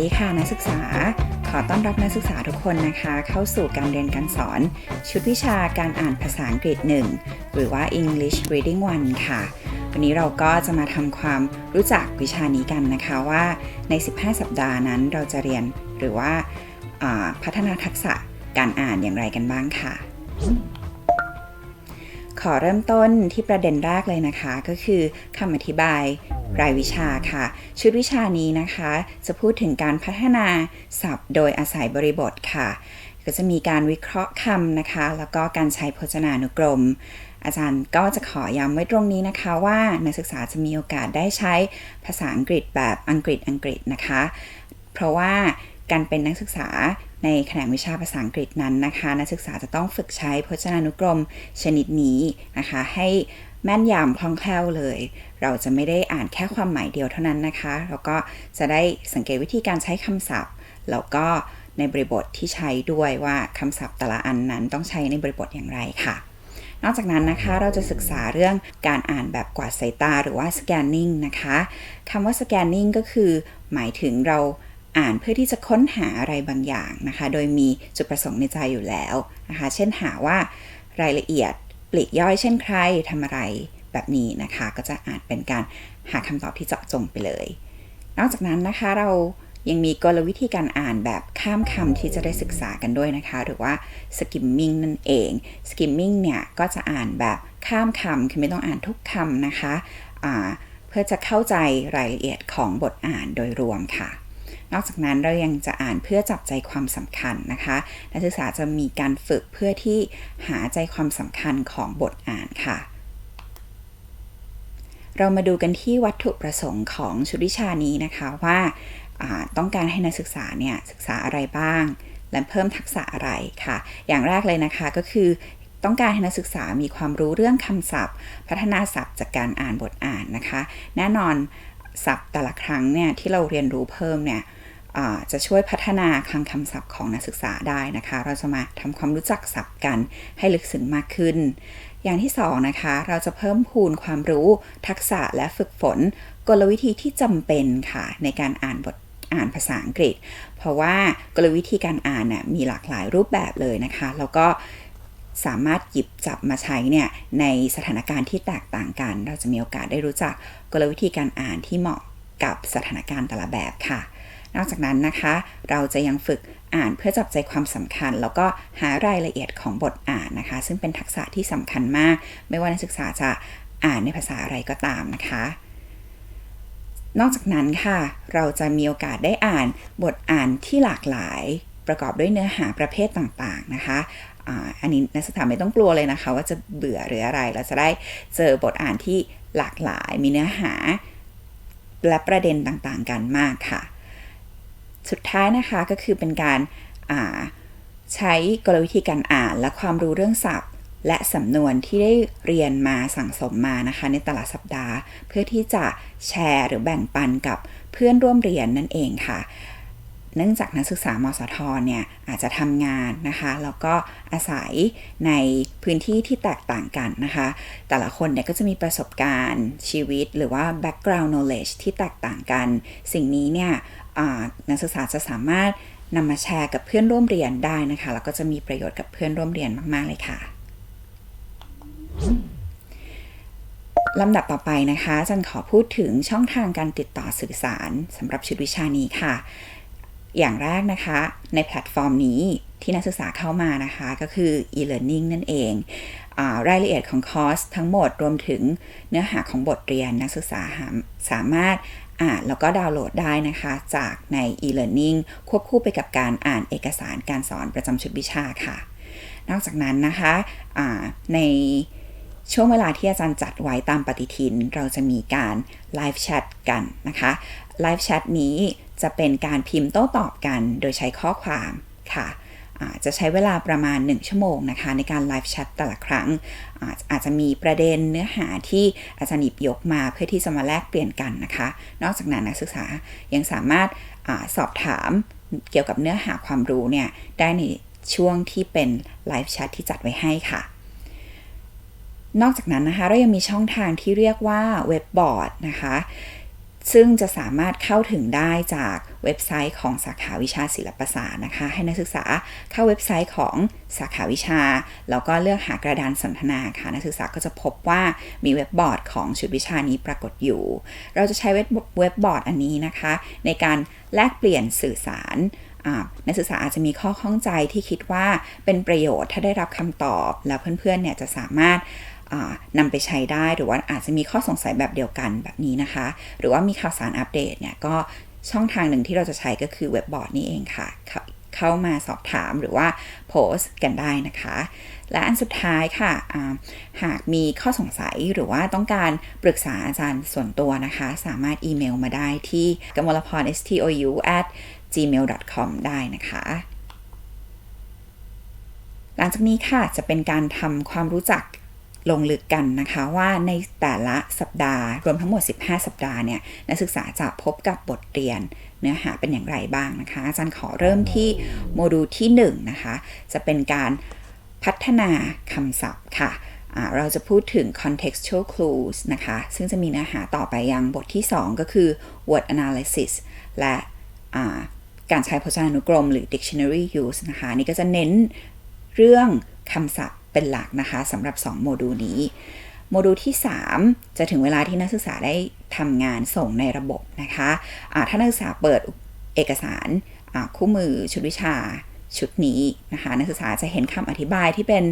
ดีค่ะนักศึกษา ขอต้อนรับนักศึกษาทุกคนนะคะ เข้าสู่การเรียนการสอน ชุดวิชาการอ่านภาษาอังกฤษ 1 หรือว่า English Reading 1 ค่ะ วันนี้เราก็จะมาทำความรู้จักวิชานี้กันนะคะว่าใน 15 สัปดาห์นั้นเราจะเรียนหรือว่าพัฒนาทักษะการอ่านอย่างไรกันบ้างค่ะ ขอเริ่มต้นที่ประเด็นแรกเลยนะคะ ก็คือคำอธิบายรายวิชาค่ะ ชุดวิชานี้นะคะ จะพูดถึงการพัฒนาศัพท์ โดยอาศัยบริบทค่ะ ก็จะมีการวิเคราะห์คำนะคะ แล้วก็การใช้พจนานุกรม อาจารย์ก็จะขอย้ำไว้ตรงนี้นะคะ ว่านักศึกษาจะมีโอกาสได้ใช้ภาษาอังกฤษแบบอังกฤษอังกฤษนะคะ เพราะว่า การเป็นนักศึกษาในแขนงวิชาภาษาอังกฤษนั้นนะคะ นักศึกษาจะต้องฝึกใช้พจนานุกรมชนิดนี้นะคะ ให้แม่นยำคล่องแคล่วเลย เราจะไม่ได้อ่านแค่ความหมายเดียวเท่านั้นนะคะ แล้วก็จะได้สังเกตวิธีการใช้คำศัพท์ แล้วก็ในบริบทที่ใช้ด้วยว่าคำศัพท์แต่ละอันนั้นต้องใช้ในบริบทอย่างไรค่ะ นอกจากนั้นนะคะเราจะศึกษาเรื่องการอ่านแบบกวาดสายตาหรือว่า scanning นะคะคำว่า scanning ก็คือหมายถึงเรา อ่านเพื่อที่จะค้นหาอะไรบางอย่างนะคะ โดยมีจุดประสงค์ในใจอยู่แล้วนะคะ เช่นหาว่ารายละเอียดปลีกย่อยเช่นใครทำอะไรแบบนี้นะคะ ก็จะอ่านเป็นการหาคำตอบที่เจาะจงไปเลย นอกจากนั้นนะคะเรายังมีกลวิธีการอ่านแบบข้ามคำที่จะได้ศึกษากันด้วยนะคะ หรือว่า skimming นั่นเอง skimming เนี่ยก็จะอ่านแบบข้ามคำคือไม่ต้องอ่านทุกคำนะคะะเพื่อจะเข้าใจรายละเอียดของบทอ่านโดยรวมค่ะ นอกจากนั้นเรายังจะอ่านเพื่อจับใจความสำคัญนะคะ นักศึกษาจะมีการฝึกเพื่อที่หาใจความสำคัญของบทอ่านค่ะ เรามาดูกันที่วัตถุประสงค์ของชุดวิชานี้นะคะว่าต้องการให้นักศึกษาเนี่ยศึกษาอะไรบ้าง และเพิ่มทักษะอะไรค่ะ อย่างแรกเลยนะคะก็คือต้องการให้นักศึกษามีความรู้เรื่องคำศัพท์ พัฒนาศัพท์จากการอ่านบทอ่านนะคะ แน่นอน ศัพท์แต่ละครั้งเนี่ยที่เราเรียนรู้เพิ่มเนี่ยจะช่วยพัฒนาคลังคำศัพท์ของนักศึกษาได้นะคะ เราจะมาทำความรู้จักศัพท์กันให้ลึกซึ้งมากขึ้น อย่างที่2นะคะ เราจะเพิ่มพูนความรู้ ทักษะและฝึกฝน กลวิธีที่จำเป็นค่ะ ในการอ่านบทอ่านภาษาอังกฤษ เพราะว่ากลวิธีการอ่านน่ยมีหลากหลายรูปแบบเลยนะคะ แล้วก็ สามารถหยิบจับมาใช้เนี่ยในสถานการณ์ที่แตกต่างกัน เราจะมีโอกาสได้รู้จักกลวิธีการอ่านที่เหมาะกับสถานการณ์แต่ละแบบค่ะ นอกจากนั้นนะคะ เราจะยังฝึกอ่านเพื่อจับใจความสำคัญ แล้วก็หารายละเอียดของบทอ่านนะคะ ซึ่งเป็นทักษะที่สำคัญมาก ไม่ว่านักศึกษาจะอ่านในภาษาอะไรก็ตามนะคะ นอกจากนั้นค่ะ เราจะมีโอกาสได้อ่านบทอ่านที่หลากหลายประกอบด้วยเนื้อหาประเภทต่างๆนะคะ อันนี้นักศึกษาไม่ต้องกลัวเลยนะคะ ว่าจะเบื่อหรืออะไร เราจะได้เจอบทอ่านที่หลากหลาย มีเนื้อหาและประเด็นต่างๆ กันมากค่ะ สุดท้ายนะคะก็คือเป็นการใช้กลวิธีการอ่านและความรู้เรื่องศัพท์ และสำนวนที่ได้เรียนมาสั่งสมมานะคะ ในแต่ละสัปดาห์ เพื่อที่จะแชร์หรือแบ่งปันกับเพื่อนร่วมเรียนนั่นเองค่ะ เนื่องจากนักศึกษามสทเนี่ยอาจจะทำงานนะคะแล้วก็อาศัยในพื้นที่ที่แตกต่างกันนะคะ แต่ละคนเนี่ยก็จะมีประสบการณ์ชีวิตหรือว่า background knowledge ที่แตกต่างกัน สิ่งนี้เนี่ยนักศึกษาจะสามารถนำมาแชร์กับเพื่อนร่วมเรียนได้นะคะแล้วก็จะมีประโยชน์กับเพื่อนร่วมเรียนมาก ๆ เลยค่ะลำดับต่อไปนะคะจันขอพูดถึงช่องทางการติดต่อสื่อสารสำหรับชุดวิชานี้ค่ะ อย่างแรกนะคะ ในแพลตฟอร์มนี้ที่นักศึกษาเข้ามานะคะก็คือ e-learning นั่นเองอรายละเอียดของคอร์สทั้งหมดรวมถึงเนื้อหาของบทเรียนนักศึกษาสามารถอ่านแล้วก็ดาวน์โหลดได้นะคะ จากใน e-learning ควบคู่ไปกับการอ่านเอกสารการสอนประจำชุดวิชาค่ะ นอกจากนั้นนะคะะในช่วงเวลาที่อาจารย์จัดไว้ตามปฏิทิน เราจะมีการไลฟ์แชทกันนะคะไลฟ์แชทนี้ จะเป็นการพิมพ์โต้ตอบกันโดยใช้ข้อความค่ะจะใช้เวลาประมาณ 1 ชั่วโมงนะคะ ในการไลฟ์แชทแต่ละครั้งอาจจะมีประเด็นเนื้อหาที่อาจารย์หยิบยกมาเพื่อที่จะมาแลกเปลี่ยนกันนะคะ นอกจากนั้นนักศึกษายังสามารถอสอบถามเกี่ยวกับเนื้อหาความรู้เนี่ยได้ในช่วงที่เป็นไลฟ์แชทที่จัดไว้ให้ค่ะ นอกจากนั้นนะคะเรายังมีช่องทางที่เรียกว่าเว็บบอร์ดนะคะ ซึ่งจะสามารถเข้าถึงได้จากเว็บไซต์ของสาขาวิชาศิลปศาสตร์นะคะ ให้นักศึกษาเข้าเว็บไซต์ของสาขาวิชา แล้วก็เลือกหากระดานสนทนาค่ะ นักศึกษาก็จะพบว่ามีเว็บบอร์ดของชุดวิชานี้ปรากฏอยู่ เราจะใช้เว็บเว็บบอร์ดอันนี้นะคะ ในการแลกเปลี่ยนสื่อสารนักศึกษาอาจจะมีข้อข้องใจที่คิดว่าเป็นประโยชน์ถ้าได้รับคำตอบ แล้วเพื่อนๆเนี่ยจะสามารถ นำไปใช้ได้หรือว่าอาจจะมีข้อสงสัยแบบเดียวกันแบบนี้นะคะ หรือว่ามีข่าวสารอัปเดตเนี่ยก็ช่องทางหนึ่งที่เราจะใช้ก็คือเว็บบอร์ดนี้เองค่ะ เข้ามาสอบถามหรือว่าโพสต์กันได้นะคะ และอันสุดท้ายค่ะ หากมีข้อสงสัยหรือว่าต้องการปรึกษาอาจารย์ส่วนตัวนะคะ สามารถอีเมลมาได้ที่กมลพร stou at gmail.com ได้นะคะหลังจากนี้ค่ะจะเป็นการทำความรู้จัก ลงลึกกันนะคะว่าในแต่ละสัปดาห์ รวมทั้งหมด 15 สัปดาห์เนี่ยนักศึกษาจะพบกับบทเรียนเนื้อหาเป็นอย่างไรบ้างนะคะ อาจารย์ขอเริ่มที่โมดูลที่1นะคะจะเป็นการพัฒนาคำศัพท์ค่ะเราจะพูดถึง contextual clues นะคะ ซึ่งจะมีเนื้อหาต่อไปยังบทที่ 2 ก็คือ word analysis และการใช้พจนานุกรมหรือ dictionary use นะคะ นี่ก็จะเน้นเรื่องคำศัพท์ เป็นหลักนะคะสำหรับ 2 โมดูลนี้ โมดูลที่ 3 จะถึงเวลาที่นักศึกษาได้ทำงานส่งในระบบนะคะะถ้านักศึกษาเปิดเอกสารคู่มือชุดวิชาชุดนี้นะคะนักศึกษาจะเห็นคำอธิบายที่เป็น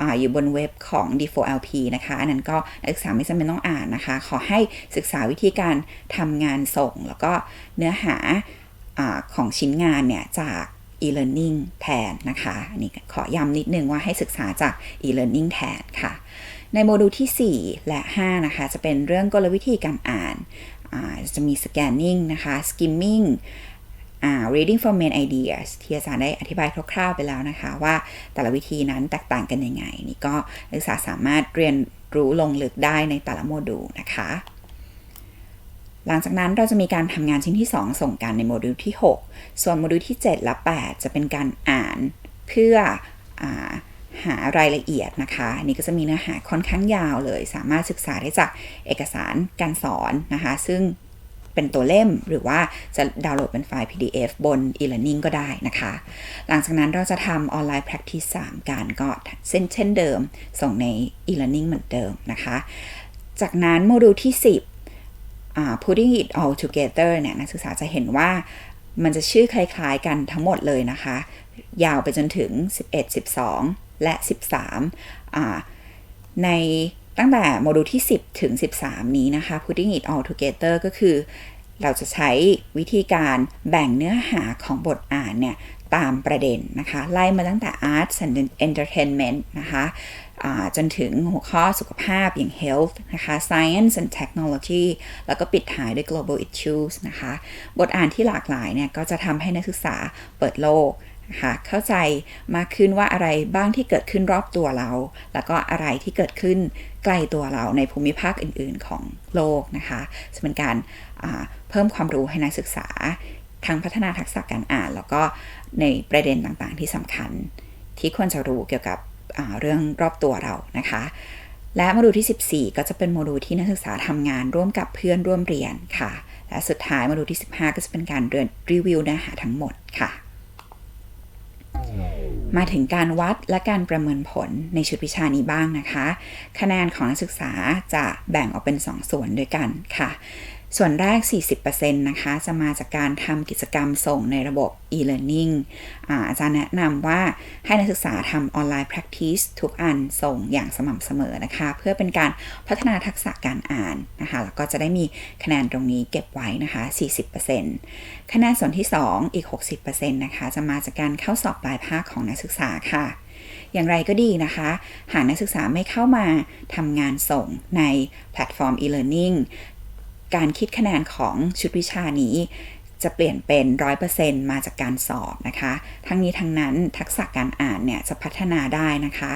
ออยู่บนเว็บของ D4LP นะคะ อันนั้นก็นักศึกษาไม่จำเป็นต้องอ่านนะคะ ขอให้ศึกษาวิธีการทำงานส่ง แล้วก็เนื้อหาอของชิ้นงานเนี่ยจาก e-learning แทนนะคะอันนี้ขอย้ำนิดนึงว่าให้ศึกษาจาก e-learning แทนค่ะ ในโมดูลที่ 4 และ 5 นะคะ จะเป็นเรื่องกลวิธีการอ่านจะมี scanning นะคะ skimming reading from main ideas ที่อาจารย์ได้อธิบายคร่าวๆไปแล้วนะคะ ว่าแต่ละวิธีนั้นแตกต่างกันยังไง นี่ก็นักศึกษาสามารถเรียนรู้ลงลึกได้ในแต่ละโมดูลนะคะ หลังจากนั้นเราจะมีการทำงานชิ้นที่ 2 ส่งกันในโมดูลที่ 6 ส่วนโมดูลที่ 7 และ 8 จะเป็นการอ่านเพื่ออหารายละเอียดนะคะนี่ก็จะมีเนื้อหาค่อนข้างยาวเลย สามารถศึกษาได้จากเอกสารการสอนนะคะ ซึ่งเป็นตัวเล่มหรือว่าจะดาวน์โหลดเป็นไฟล์ PDF บน e-learning ก็ได้นะคะ หลังจากนั้นเราจะทำออนไลน์ practice 3 การก็เช่นเช่นเดิม ส่งใน e-learning เหมือนเดิมนะคะ จากนั้นโมดูลที่ 10 putting it all together เนี่ยนักศึกษาจะเห็นว่ามันจะชื่อคล้ายๆกันทั้งหมดเลยนะคะ ยาวไปจนถึง 11 12 และ 13 ในตั้งแต่โมดูลที่ 10 ถึง 13 นี้นะคะ putting it all together ก็คือ เราจะใช้วิธีการแบ่งเนื้อหาของบทอ่านเนี่ย ตามประเด็นนะคะ ไล่มาตั้งแต่ arts and entertainment นะคะ จนถึงหัวข้อสุขภาพอย่าง health นะคะ science and technology แล้วก็ปิดท้ายด้วย global issues นะคะ บทอ่านที่หลากหลายเนี่ยก็จะทำให้นักศึกษาเปิดโลกนะคะเข้าใจมากขึ้นว่าอะไรบ้างที่เกิดขึ้นรอบตัวเรา แล้วก็อะไรที่เกิดขึ้นใกล้ตัวเราในภูมิภาคอื่น ๆ ของโลกนะคะจะเป็นการเพิ่มความรู้ให้นักศึกษาทั้งพัฒนาทักษะการอ่าน แล้วก็ในประเด็นต่างๆ ที่สำคัญที่ควรจะรู้เกี่ยวกับ เรื่องรอบตัวเรานะคะ และโมดูลที่ 14 ก็จะเป็นโมดูลที่นักศึกษาทำงานร่วมกับเพื่อนร่วมเรียนค่ะ และสุดท้ายโมดูลที่ 15 ก็จะเป็นการเรียนรีวิวเนื้อหาทั้งหมดค่ะ มาถึงการวัดและการประเมินผลในชุดวิชานี้บ้างนะคะ คะแนนของนักศึกษาจะแบ่งออกเป็น 2 ส่วนด้วยกันค่ะ ส่วนแรก 40%นะคะ จะมาจากการทำกิจกรรมส่งในระบบ e-learning อาจารย์แนะนำว่าให้นักศึกษาทำออนไลน์ practice ทุกอันส่งอย่างสม่ำเสมอนะคะ เพื่อเป็นการพัฒนาทักษะการอ่านนะคะ แล้วก็จะได้มีคะแนนตรงนี้เก็บไว้นะคะ 40%คะแนนส่วนที่ 2 อีก 60%นะคะ จะมาจากการเข้าสอบปลายภาคของนักศึกษาค่ะอย่างไรก็ดีนะคะ หากนักศึกษาไม่เข้ามาทำงานส่งในแพลตฟอร์ม e-learning การคิดคะแนนของชุดวิชานี้ จะเปลี่ยนเป็น 100%มาจากการสอบนะคะ ทั้งนี้ทั้งนั้นทักษะการอ่านเนี่ยจะพัฒนาได้นะคะ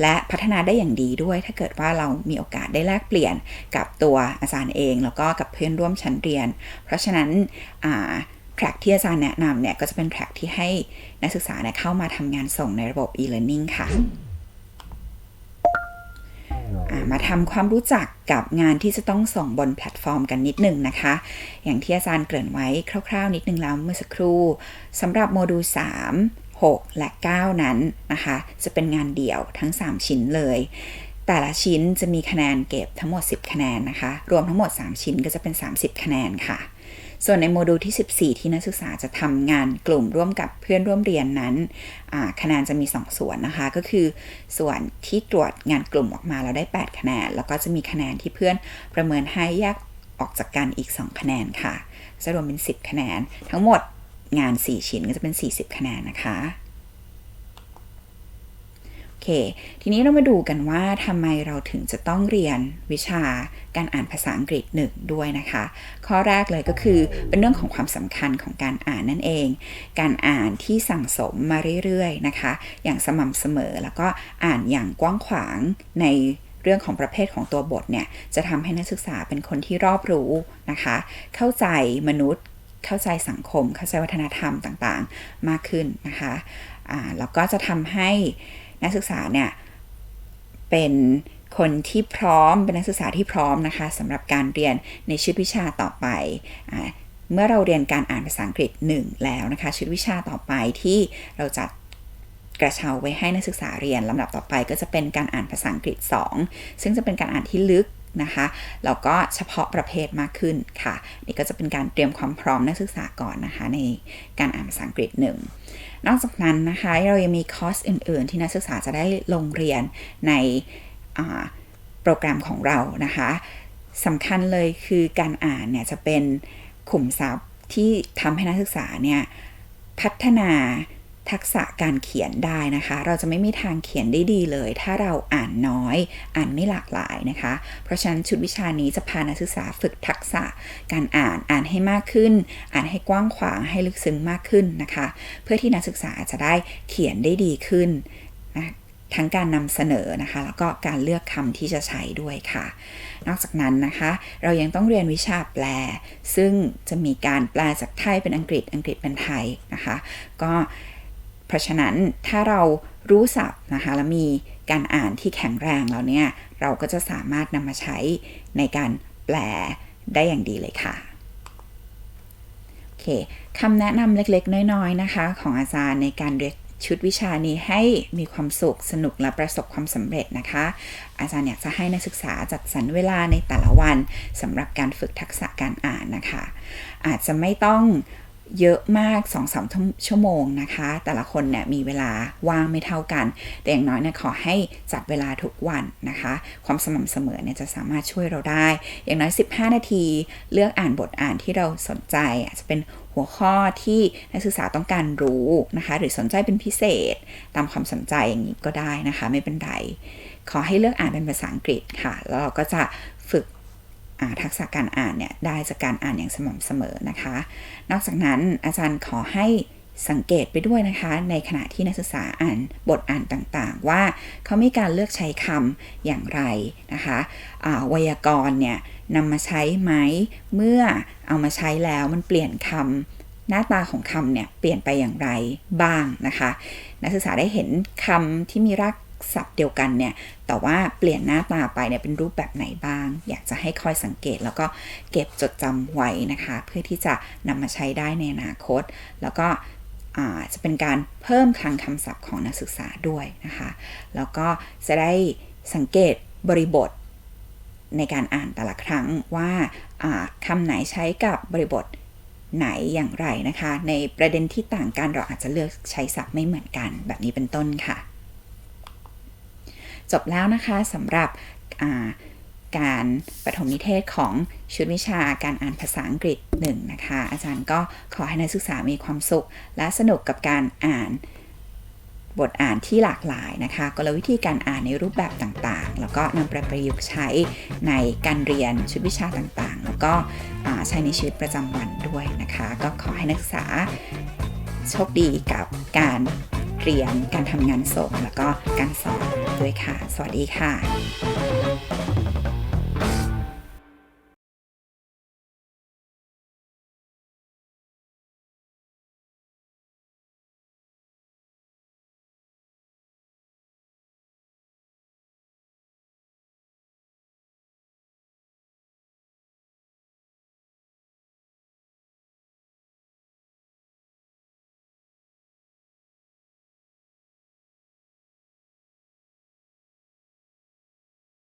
และพัฒนาได้อย่างดีด้วย ถ้าเกิดว่าเรามีโอกาสได้แลกเปลี่ยนกับตัวอาจารย์เอง แล้วก็กับเพื่อนร่วมชั้นเรียน เพราะฉะนั้นแทร็กที่อาจารย์แนะนำเนี่ยก็จะเป็นแทร็กที่ให้นักศึกษาเเข้ามาทำงานส่งในระบบ e-learning ค่ะ มาทำความรู้จักกับงานที่จะต้องส่งบนแพลตฟอร์มกันนิดหนึ่งนะคะ อย่างที่อาจารย์เกริ่นไว้คร่าวๆ นิดนึงแล้วเมื่อสักครู่สำหรับโมดูล 3 6 และ 9 นั้นนะคะ จะเป็นงานเดี่ยวทั้ง 3 ชิ้นเลย แต่ละชิ้นจะมีคะแนนเก็บทั้งหมด 10 คะแนนนะคะ รวมทั้งหมด 3 ชิ้นก็จะเป็น 30 คะแนนค่ะ ส่วนในโมดูลที่ 14 ที่นักศึกษาจะทำงานกลุ่มร่วมกับเพื่อนร่วมเรียนนั้นคะแนนจะมี 2 ส่วนนะคะ ก็คือส่วนที่ตรวจงานกลุ่มออกมาเราได้ 8 คะแนน แล้วก็จะมีคะแนนที่เพื่อนประเมินให้แยกออกจากกันอีก 2 คะแนนค่ะจะรวมเป็น 10 คะแนน ทั้งหมดงาน 4 ชิ้นก็จะเป็น 40 คะแนนนะคะ เค ทีนี้เรามาดูกันว่าทำไมเราถึงจะต้องเรียนวิชาการอ่านภาษาอังกฤษหนึ่งด้วยนะคะ ข้อแรกเลยก็คือเป็นเรื่องของความสำคัญของการอ่านนั่นเอง การอ่านที่สั่งสมมาเรื่อยๆนะคะ อย่างสม่ำเสมอแล้วก็อ่านอย่างกว้างขวางในเรื่องของประเภทของตัวบทเนี่ย จะทำให้นักศึกษาเป็นคนที่รอบรู้นะคะ เข้าใจมนุษย์ เข้าใจสังคม เข้าใจวัฒนธรรมต่างๆ มากขึ้นนะคะ แล้วก็จะทำให้ นักศึกษาเนี่ยเป็นคนที่พร้อมเป็นนักศึกษาที่พร้อมนะคะสำหรับการเรียนในชุดวิชาต่อไปอเมื่อเราเรียนการอ่านภาษาอังกฤษ 1 แล้วนะคะชุดวิชาต่อไปที่เราจัดกระเช้าไว้ให้นักศึกษาเรียนลำดับต่อไปก็จะเป็นการอ่านภาษาอังกฤษ 2 ซึ่งจะเป็นการอ่านที่ลึก นะคะแล้วก็เฉพาะประเภทมากขึ้นค่ะ นี่ก็จะเป็นการเตรียมความพร้อมนักศึกษาก่อนนะคะ ในการอ่านภาษาอังกฤษ1นอกจากนั้นนะคะเรายังมีคอร์สอื่น ๆ ที่นักศึกษาจะได้ลงเรียนในโปรแกรมของเรานะคะสำคัญเลยคือการอ่านเนี่ยจะเป็นขุมทรัพย์ที่ทำให้นักศึกษาเนี่ยพัฒนา ทักษะการเขียนได้นะคะ เราจะไม่มีทางเขียนได้ดีเลย ถ้าเราอ่านน้อย อ่านไม่หลากหลายนะคะ เพราะฉะนั้นชุดวิชานี้จะพานักศึกษาฝึกทักษะการอ่านอ่านให้มากขึ้น อ่านให้กว้างขวางให้ลึกซึ้งมากขึ้นนะคะ เพื่อที่นักศึกษาจะได้เขียนได้ดีขึ้นนะทั้งการนำเสนอนะคะ แล้วก็การเลือกคำที่จะใช้ด้วยค่ะ นอกจากนั้นนะคะ เรายังต้องเรียนวิชาแปล ซึ่งจะมีการแปลจากไทยเป็นอังกฤษอังกฤษเป็นไทยนะคะ ก็ เพราะฉะนั้นถ้าเรารู้ศัพท์นะคะแล้วมีการอ่านที่แข็งแรงแล้วเนี่ย เราก็จะสามารถนำมาใช้ในการแปลได้อย่างดีเลยค่ะโอเคคำแนะนำเล็กๆ น้อยๆนะคะ ของอาจารย์ในการเรียนชุดวิชานี้ให้มีความสุขสนุกและประสบความสำเร็จนะคะ อาจารย์อยากจะให้นักศึกษาจัดสรรเวลาในแต่ละวันสำหรับการฝึกทักษะการอ่านนะคะ อาจจะไม่ต้อง เยอะมาก2อสชั่วโมงนะคะ แต่ละคนเนี่ยมีเวลาว่างไม่เท่ากัน แต่อย่างน้อยเนี่ยขอให้จัดเวลาทุกวันนะคะ ความสม่ำเสมอเนี่ยจะสามารถช่วยเราได้ อย่างน้อย 15 นาที เลือกอ่านบทอ่านที่เราสนใจอาจจะเป็นหัวข้อที่นักศึกษาต้องการรู้นะคะ หรือสนใจเป็นพิเศษ ตามความสนใจอย่างนี้ก็ได้นะคะ ไม่เป็นไรขอให้เลือกอ่านเป็นภาษาอังกฤษค่ะ แล้วเราก็จะ ทักษะการอ่านเนี่ยได้จากการอ่านอย่างสม่ำเสมอนะคะ นอกจากนั้นอาจารย์ขอให้สังเกตไปด้วยนะคะ ในขณะที่นักศึกษาอ่านบทอ่านต่างๆ ว่าเขามีการเลือกใช้คำอย่างไรนะคะไวยากรณ์เนี่ยนำมาใช้ไหมเมื่อเอามาใช้แล้วมันเปลี่ยนคำหน้าตาของคำเนี่ยเปลี่ยนไปอย่างไรบ้างนะคะ นักศึกษาได้เห็นคำที่มีราก ศัพท์เดียวกันเนี่ย แต่ว่าเปลี่ยนหน้าตาไปเนี่ยเป็นรูปแบบไหนบ้าง อยากจะให้คอยสังเกตแล้วก็เก็บจดจำไว้นะคะ เพื่อที่จะนำมาใช้ได้ในอนาคต แล้วก็จะเป็นการเพิ่มคลังคำศัพท์ของนักศึกษาด้วยนะคะ แล้วก็จะได้สังเกตบริบทในการอ่านแต่ละครั้งว่าคำไหนใช้กับบริบทไหนอย่างไรนะคะ ในประเด็นที่ต่างกันเราอาจจะเลือกใช้ศัพท์ไม่เหมือนกันแบบนี้เป็นต้นค่ะ จบแล้วนะคะสำหรับการปฐมนิเทศของชุดวิชาการอ่านภาษาอังกฤษหนึ่งนะคะ อาจารย์ก็ขอให้นักศึกษามีความสุข และสนุกกับการอ่านบทอ่านที่หลากหลายนะคะกลวิธีการอ่านในรูปแบบต่างๆ แล้วก็นำไปประยุกต์ใช้ในการเรียนชุดวิชาต่างๆ แล้วก็ใช้ในชีวิตประจำวันด้วยนะคะ ก็ขอให้นักศึกษาโชคดีกับการ เรียนการทำงานส่งแล้วก็การสอนด้วยค่ะ สวัสดีค่ะ